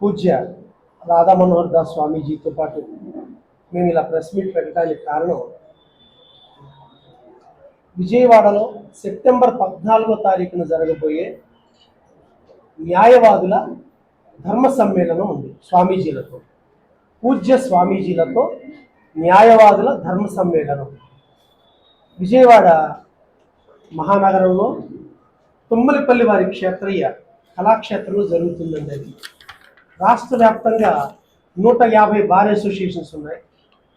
పూజ్య రాధా మనోహర్ దాస్ స్వామీజీతో పాటు మేము ఇలా ప్రెస్ మీట్ పెట్టడానికి కారణం విజయవాడలో సెప్టెంబర్ పద్నాలుగో తారీఖున జరగబోయే న్యాయవాదుల ధర్మ సమ్మేళనం ఉంది స్వామీజీలతో. పూజ్య స్వామీజీలతో న్యాయవాదుల ధర్మ సమ్మేళనం. విజయవాడ మహానగరంలో తుమ్మలపల్లి వారి క్షేత్రయ్య కళాక్షేత్రంలో జరుగుతుందండి అది రాష్ట్ర వ్యాప్తంగా నూట యాభై బార్ అసోసియేషన్స్ ఉన్నాయి.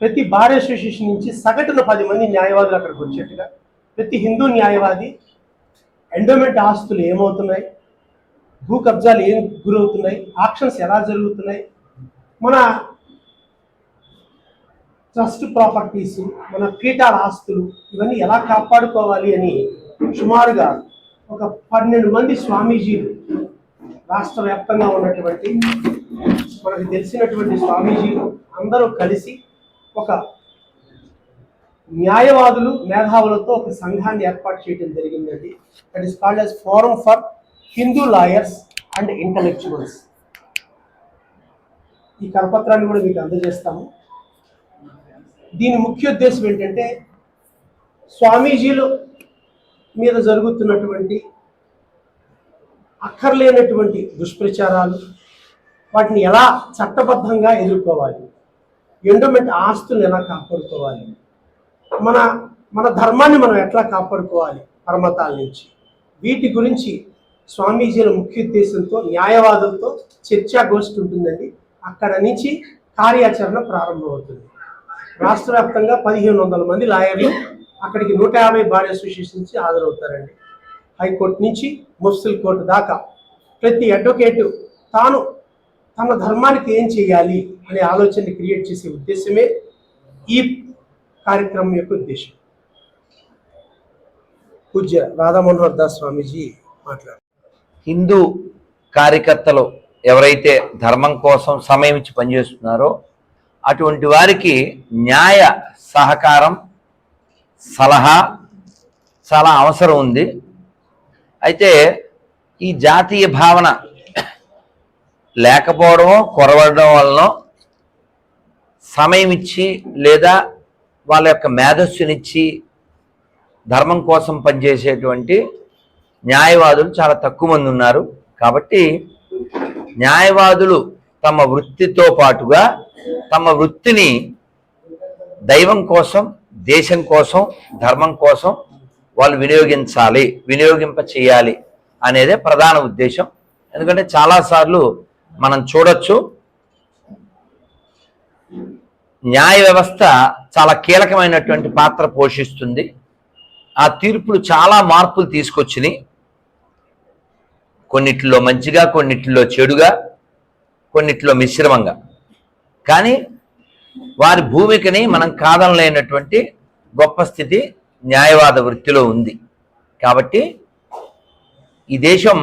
ప్రతి బార్ అసోసియేషన్ నుంచి సగటున పది మంది న్యాయవాదులు అక్కడికి వచ్చేట్టుగా ప్రతి హిందూ న్యాయవాది ఎండోమెంట్ ఆస్తులు ఏమవుతున్నాయి భూ కబ్జాలు ఏం గురవుతున్నాయి ఆక్షన్స్ ఎలా జరుగుతున్నాయి మన ట్రస్ట్ ప్రాపర్టీస్ మన పీఠాల ఆస్తులు ఇవన్నీ ఎలా కాపాడుకోవాలి అని సుమారుగా ఒక పన్నెండు మంది స్వామీజీలు రాష్ట్ర వ్యాప్తంగా ఉన్నటువంటి మనకు తెలిసినటువంటి స్వామీజీలు అందరూ కలిసి ఒక న్యాయవాదులు మేధావులతో ఒక సంఘాన్ని ఏర్పాటు చేయడం జరిగిందండి. That is called as forum for Hindu lawyers and intellectuals ఈ కరపత్రాన్ని కూడా మీకు అందజేస్తాము. దీని ముఖ్య ఉద్దేశం ఏంటంటే స్వామీజీలు మీద జరుగుతున్నటువంటి అక్కర్లేనటువంటి దుష్ప్రచారాలు వాటిని ఎలా చట్టబద్ధంగా ఎదుర్కోవాలి ఎండోమెంట్ ఆస్తులను ఎలా కాపాడుకోవాలి మన మన ధర్మాన్ని మనం ఎట్లా కాపాడుకోవాలి పరమతాల నుంచి. వీటి గురించి స్వామీజీల ముఖ్య ఉద్దేశంతో న్యాయవాదులతో చర్చా గోష్ఠి ఉంటుందండి. అక్కడ నుంచి కార్యాచరణ ప్రారంభమవుతుంది. రాష్ట్ర వ్యాప్తంగా పదిహేను వందల మంది లాయర్లు అక్కడికి నూట యాభై బార్ అసోసియేషన్ నుంచి హాజరవుతారండి. హైకోర్టు నుంచి ముఫ్సిల్ కోర్టు దాకా ప్రతి అడ్వకేటు తాను తన ధర్మానికి ఏం చేయాలి అనే ఆలోచనని క్రియేట్ చేసే ఉద్దేశమే ఈ కార్యక్రమం యొక్క ఉద్దేశం. పూజ్య రాధామనోహర్ దాస్ స్వామీజీ మాట్లాడారు. హిందూ కార్యకర్తలు ఎవరైతే ధర్మం కోసం సమయం ఇచ్చి పనిచేస్తున్నారో అటువంటి వారికి న్యాయ సహకారం సలహా చాలా అవసరం ఉంది. అయితే ఈ జాతీయ భావన లేకపోవడమో కొరవడడం వలన సమయం ఇచ్చి లేదా వాళ్ళ యొక్క మేధస్సునిచ్చి ధర్మం కోసం పనిచేసేటువంటి న్యాయవాదులు చాలా తక్కువ మంది ఉన్నారు. కాబట్టి న్యాయవాదులు తమ వృత్తితో పాటుగా తమ వృత్తిని దైవం కోసం దేశం కోసం ధర్మం కోసం వాళ్ళు వినియోగించాలి వినియోగింప చేయాలి అనేదే ప్రధాన ఉద్దేశం. ఎందుకంటే చాలాసార్లు మనం చూడొచ్చు న్యాయ వ్యవస్థ చాలా కీలకమైనటువంటి పాత్ర పోషిస్తుంది. ఆ తీర్పులు చాలా మార్పులు తీసుకొచ్చినాయి. కొన్నిట్లో మంచిగా కొన్నిట్లో చెడుగా కొన్నిట్లో మిశ్రమంగా. కానీ వారి భూమికని మనం కాదనలేనటువంటి గొప్ప స్థితి న్యాయవాద వృత్తిలో ఉంది. కాబట్టి ఈ దేశం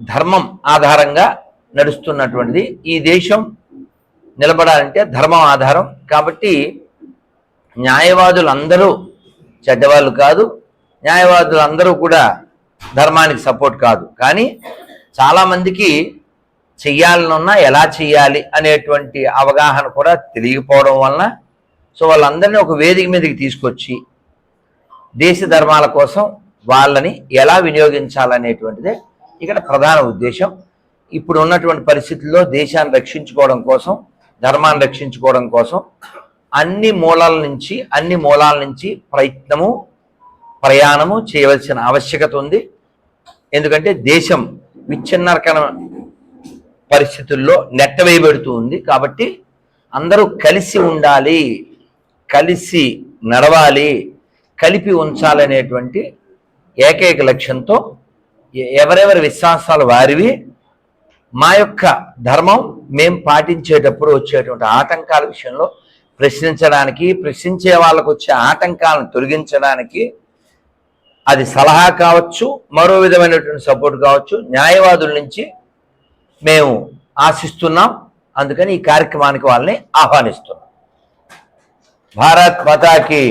ధర్మం ఆధారంగా నడుస్తున్నటువంటిది. ఈ దేశం నిలబడాలంటే ధర్మం ఆధారం. కాబట్టి న్యాయవాదులు అందరూ చెడ్డవాళ్ళు కాదు న్యాయవాదులు అందరూ కూడా ధర్మానికి సపోర్ట్ కాదు. కానీ చాలామందికి చెయ్యాలనున్నా ఎలా చెయ్యాలి అనేటువంటి అవగాహన కూడా తెలియకపోవడం వలన సో వాళ్ళందరినీ ఒక వేదిక మీదకి తీసుకొచ్చి దేశ ధర్మాల కోసం వాళ్ళని ఎలా వినియోగించాలనేటువంటిదే ఇక్కడ ప్రధాన ఉద్దేశం. ఇప్పుడు ఉన్నటువంటి పరిస్థితుల్లో దేశాన్ని రక్షించుకోవడం కోసం ధర్మాన్ని రక్షించుకోవడం కోసం అన్ని మూలాల నుంచి అన్ని మూలాల నుంచి ప్రయత్నము ప్రయాణము చేయవలసిన ఆవశ్యకత ఉంది. ఎందుకంటే దేశం విచ్ఛిన్నరకణ పరిస్థితుల్లో నెట్టవేయబడుతూ ఉంది కాబట్టి అందరూ కలిసి ఉండాలి. కలిసి నడవాలి కలిపి ఉంచాలనేటువంటి ఏకైక లక్ష్యంతో ఎ- ఎవరెవరి విశ్వాసాలు వారివి మా యొక్క ధర్మం మేము పాటించేటప్పుడు వచ్చేటువంటి ఆటంకాల విషయంలో ప్రశ్నించడానికి ప్రశ్నించే వాళ్ళకు వచ్చే ఆటంకాలను తొలగించడానికి అది సలహా కావచ్చు మరో విధమైనటువంటి సపోర్ట్ కావచ్చు న్యాయవాదుల నుంచి మేము ఆశిస్తున్నాం. అందుకని ఈ కార్యక్రమానికి వాళ్ళని ఆహ్వానిస్తున్నాం. భారత్ మాతాకి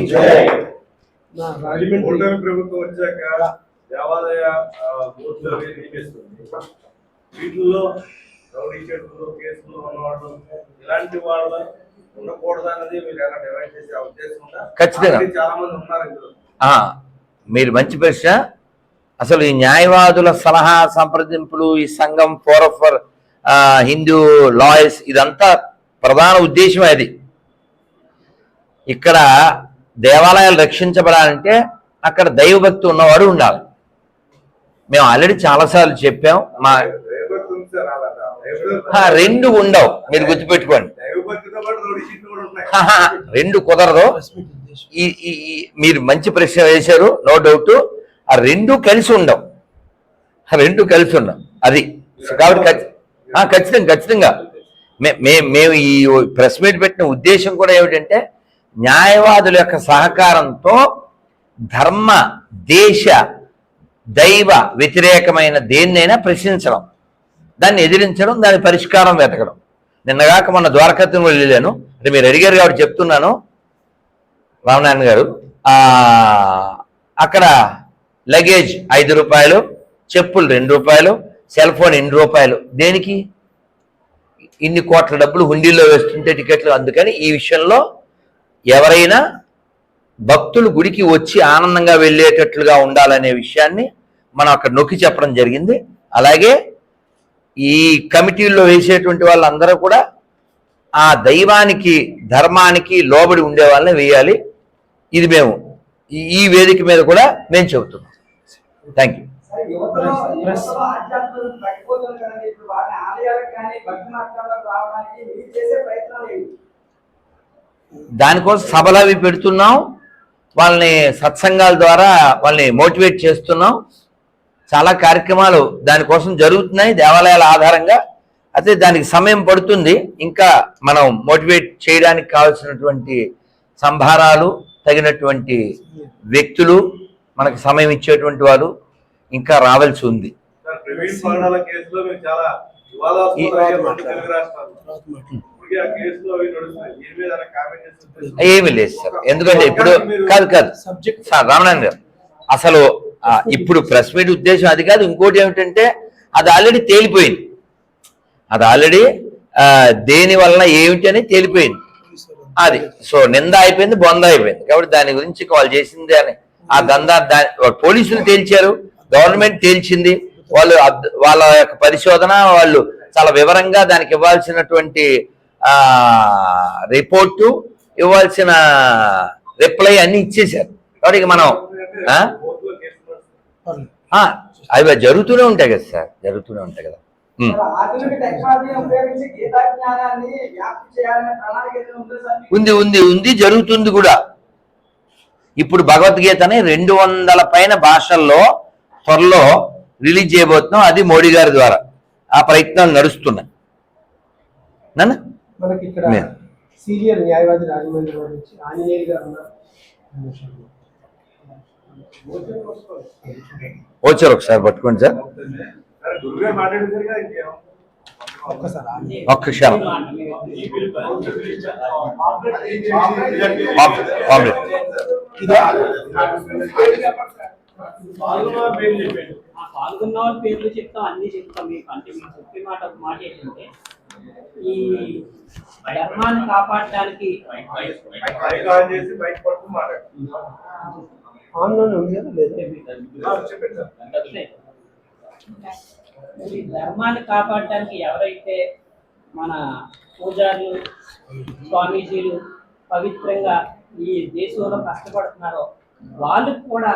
నా రాజమండ్రి కూటమి ప్రభుత్వం వచ్చాక దేవాలయ ఆ, బోర్డులు అవి నియమిస్తుంది వీటిల్లో రౌడీ షీట్లు కేసులు ఉన్నవాళ్ళు ఇలాంటి వాళ్ళు ఉండకూడదు అనేది మీరు ఎలా డివైడ్ చేసే ఉద్దేశం ఉందా? ఖచ్చితంగా. ఆల్రెడీ చాలా మంది ఉన్నారు ఇందులో. ఆ, మీరు మంచి ప్రశ్న. అసలు ఈ న్యాయవాదుల సలహా సంప్రదింపులు ఈ సంఘం ఫోరం ఫర్ హిందూ లాయర్స్ ఇదంతా ప్రధాన ఉద్దేశం అది. ఇక్కడ దేవాలయాలు రక్షించబడాలంటే అక్కడ దైవభక్తి ఉన్నవాడు ఉండాలి. మేము ఆల్రెడీ చాలాసార్లు చెప్పాం మా రెండు ఉండవు. మీరు గుర్తుపెట్టుకోండి. రౌడీ కుదరదు. ఈ మీరు మంచి ప్రశ్న వేశారు నో డౌట్. ఆ రెండు కలిసి ఉండవు. ఆ రెండు కలిసి ఉండవు. అది. కాబట్టి ఖచ్చితంగా ఖచ్చితంగా. మేము ఈ ప్రెస్ మీట్ పెట్టిన ఉద్దేశం కూడా ఏమిటంటే న్యాయవాదుల యొక్క సహకారంతో ధర్మ దేశ దైవ వ్యతిరేకమైన దేన్నైనా ప్రశ్నించడం దాన్ని ఎదిరించడం దాని పరిష్కారం వెతకడం. నిన్నగాక మొన్న ద్వారకత్వం వెళ్ళాను. అంటే మీరు అడిగారు కాబట్టి చెప్తున్నాను. రామనారాయణ గారు అక్కడ లగేజ్ ఐదు రూపాయలు చెప్పులు రెండు రూపాయలు సెల్ ఫోన్ ఎన్ని రూపాయలు? దేనికి? ఇన్ని కోట్ల డబ్బులు హుండీలో వేస్తుంటే టికెట్లు అందుకని ఈ విషయంలో ఎవరైనా భక్తులు గుడికి వచ్చి ఆనందంగా వెళ్ళేటట్లుగా ఉండాలనే విషయాన్ని మనం అక్కడ నొక్కి చెప్పడం జరిగింది. అలాగే ఈ కమిటీల్లో వేసేటువంటి వాళ్ళందరూ కూడా ఆ దైవానికి ధర్మానికి లోబడి ఉండే వాళ్ళని వేయాలి. ఇది మేము ఈ- వేదిక మీద కూడా మేము చెబుతున్నాం. థ్యాంక్ యూ దానికోసం సభలు అవి పెడుతున్నాం. వాళ్ళని సత్సంగాల ద్వారా వాళ్ళని మోటివేట్ చేస్తున్నాం. చాలా కార్యక్రమాలు దానికోసం జరుగుతున్నాయి దేవాలయాల ఆధారంగా. అయితే దానికి సమయం పడుతుంది. ఇంకా మనం మోటివేట్ చేయడానికి కావాల్సినటువంటి సంభారాలు తగినటువంటి వ్యక్తులు మనకు సమయం ఇచ్చేటువంటి వారు ఇంకా రావాల్సి ఉంది. సార్ ప్రవీణ్ పగడాల కేసులో మీరు చాలా ఏమీ లేదు సార్. ఎందుకంటే ఇప్పుడు కాదు కాదు. సబ్జెక్ట్ సార్ రామనారాయణ గారు అసలు ఇప్పుడు ప్రెస్ మీట్ ఉద్దేశం అది కాదు. ఇంకోటి ఏమిటంటే అది ఆల్రెడీ తేలిపోయింది. అది ఆల్రెడీ దేని వలన ఏమిటి అని తేలిపోయింది. అది సో నింద అయిపోయింది బొంద అయిపోయింది. కాబట్టి దాని గురించి వాళ్ళు చేసింది అని. ఆ దందా దాని పోలీసులు తేల్చారు గవర్నమెంట్ తేల్చింది. వాళ్ళు వాళ్ళ యొక్క పరిశోధన వాళ్ళు చాలా వివరంగా దానికి ఇవ్వాల్సినటువంటి రిపోర్టు ఇవ్వాల్సిన రిప్లై అన్ని ఇచ్చేశారు. కాబట్టి ఇక మనం అవి జరుగుతూనే ఉంటాయి కదా సార్ జరుగుతూనే ఉంటాయి కదా? ఉంది ఉంది ఉంది జరుగుతుంది కూడా. ఇప్పుడు భగవద్గీతని రెండు వందల పైన భాషల్లో త్వరలో రిలీజ్ చేయబోతున్నాం. అది మోడీ గారి ద్వారా. ఆ ప్రయత్నాలు నడుస్తున్నాయి. నాన్న? మనకి ఇక్కడ సీనియర్ న్యాయవాది రాజమండ్రి వారి నుంచి ఆంజనేయులు గారు ఉన్నారు. వచ్చారు ఒకసారి పట్టుకోండి సార్. ఒక్క క్షణం. పాల్గొన్న వాళ్ళ పేర్లు చెప్తాం అన్ని చెప్తాం. మీకు అంటే మీకు చెప్పే మాట మాట ఏంటంటే ఈ ధర్మాన్ని ఈ ధర్మాన్ని కాపాడడానికి ఎవరైతే మన పూజారులు స్వామీజీలు పవిత్రంగా ఈ దేశంలో కష్టపడుతున్నారో వాళ్ళకు కూడా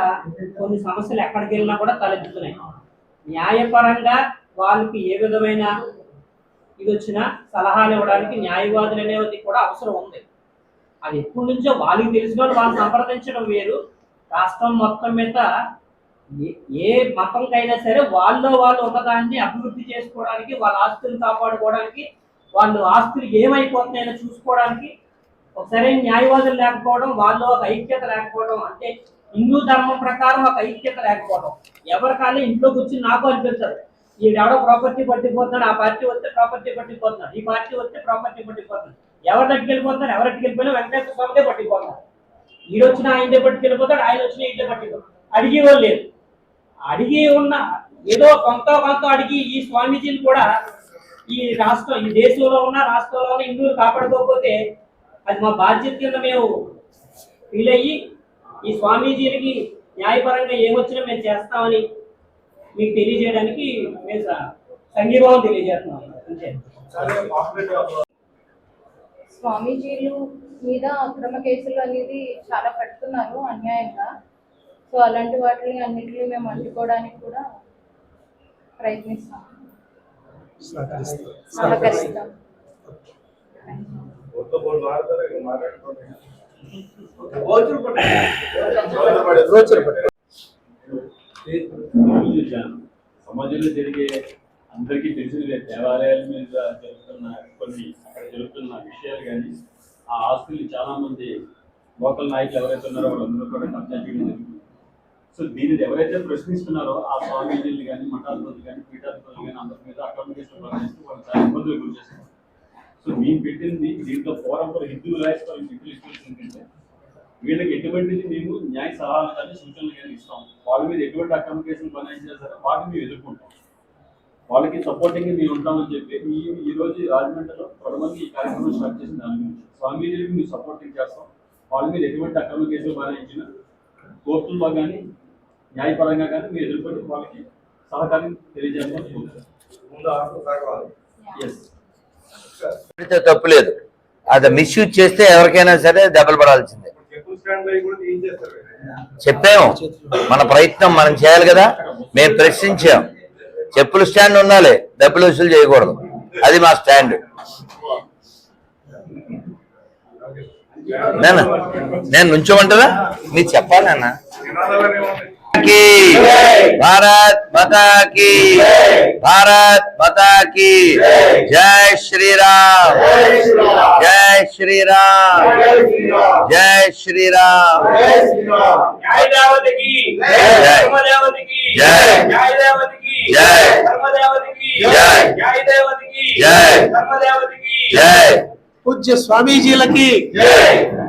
కొన్ని సమస్యలు ఎక్కడికి వెళ్ళినా కూడా తలెత్తుతున్నాయి. న్యాయపరంగా వాళ్ళకి ఏ విధమైన ఇది వచ్చినా సలహాలు ఇవ్వడానికి న్యాయవాదులు అనేది కూడా అవసరం ఉంది. అది ఎప్పటి నుంచో వాళ్ళకి తెలిసిన వాళ్ళు వాళ్ళు సంప్రదించడం వేరు. రాష్ట్రం మొత్తం మీద ఏ- ఏ మతంకైనా సరే వాళ్ళు వాళ్ళు ఒకదాన్ని అభివృద్ధి చేసుకోవడానికి వాళ్ళ ఆస్తులు కాపాడుకోవడానికి వాళ్ళు ఆస్తులు ఏమైపోతున్నాయో చూసుకోవడానికి ఒకసారి న్యాయవాదులు లేకపోవడం వాళ్ళు ఒక ఐక్యత లేకపోవడం అంటే హిందూ ధర్మం ప్రకారం ఒక ఐక్యత లేకపోవడం. ఎవరికైనా ఇంట్లో కూర్చుని నాకు అనిపించదు. ఈడెవడో ప్రాపర్టీ పట్టిపోతున్నాడు ఆ పార్టీ వస్తే ప్రాపర్టీ పట్టిపోతున్నాడు ఈ పార్టీ వస్తే ప్రాపర్టీ పట్టిపోతున్నాడు. ఎవరి దగ్గరికి వెళ్ళిపోతున్నారు ఎవరికి వెళ్ళిపోయినా వెంకటేశ్వర స్వామిదే పట్టిపోతున్నారు ఈడొచ్చిన ఆయన పట్టుకెళ్ళిపోతాడు ఆయన వచ్చిన ఇంటి పట్టిపోతాడు అడిగి లేదు అడిగి ఉన్న ఏదో కొంత కొంత అడిగి ఈ స్వామీజీలు కూడా ఈ రాష్ట్రం ఈ దేశంలో ఉన్న రాష్ట్రంలో ఉన్న హిందువులు కాపాడుకోకపోతే అది మా బాధ్యత కింద మేము ఫీల్ అయ్యి ఈ స్వామీజీలకి న్యాయపరంగా ఏమొచ్చినా మేము చేస్తామని మీకు తెలియజేయడానికి మేము సంఘీభావం తెలియజేస్తున్నాం అంతే. చాలా కాంపిటేటివ్ స్వామీజీలు మీద అక్రమ కేసులు అనేది చాలా పెడుతున్నారు అన్యాయంగా. సో అలాంటి వాటిని అన్నిటిని మేము అడ్డుకోవడానికి కూడా ప్రయత్నిస్తాం సహకరిస్తాం. సహకరిస్తాం. కొత్త బోర్డు మారుతారు సమాజంలో జరిగే అందరికీ తెలిసిందే దేవాలయాల మీద జరుగుతున్న కొన్ని అక్కడ జరుగుతున్న విషయాలు కానీ ఆ ఆస్తుల్ని చాలామంది లోకల్ నాయకులు ఎవరైతే ఉన్నారో వాళ్ళందరూ కూడా కబ్జా చేయడం జరిగింది. సో దీనిని ఎవరైతే ప్రశ్నిస్తున్నారో ఆ స్వామీజీలు కానీ మఠాధిపతులు కానీ పీఠాధిపతులు కానీ అందరి మీద అక్రమ కేసులు ప్రకటిస్తూ వాళ్ళు చాలా ఇబ్బందులు గురి చేస్తున్నారు. సో మేము పెట్టింది దీంట్లో forum for Hindu life Hindu issues ఏంటంటే వీళ్ళకి ఎటువంటిది మేము న్యాయ సలహాలు కానీ సూచనలు కానీ ఇస్తాం. వాళ్ళ మీద ఎటువంటి అక్రమ కేసులు బనాయించినా సరే వాటిని మేము ఎదుర్కొంటాం. వాళ్ళకి సపోర్టింగ్ మేము ఉంటామని చెప్పి ఈ ఈ రోజు రాజమండ్రిలో ప్రథమంగా ఈ కార్యక్రమం స్టార్ట్ చేసిన దాని గురించి. స్వామీజీలకు మేము సపోర్టింగ్ చేస్తాం. వాళ్ళ మీద ఎటువంటి అక్రమ కేసులు బనాయించినా కోర్టుల్లో కానీ న్యాయపరంగా కానీ మేము ఎదుర్కొని వాళ్ళకి సహకారం ఎస్ పెడితే తప్పు లేదు. అది మిస్యూజ్ చేస్తే ఎవరికైనా సరే దెబ్బలు పడాల్సిందే. చెప్పాము. మన ప్రయత్నం మనం చేయాలి కదా. మేము ప్రశ్నించాం. చెప్పులు స్టాండ్ ఉండాలి. డబ్బులు వసూలు చేయకూడదు. అది మా స్టాండ్. నేను నేను నుంచోమంటారా? మీరు చెప్పాలన్నా की। भारत माता की। भारत माता की। जय श्री राम जय श्री राम जय श्री राम जय। जय। जय। जय। पूज्य स्वामी जी लकी। जय।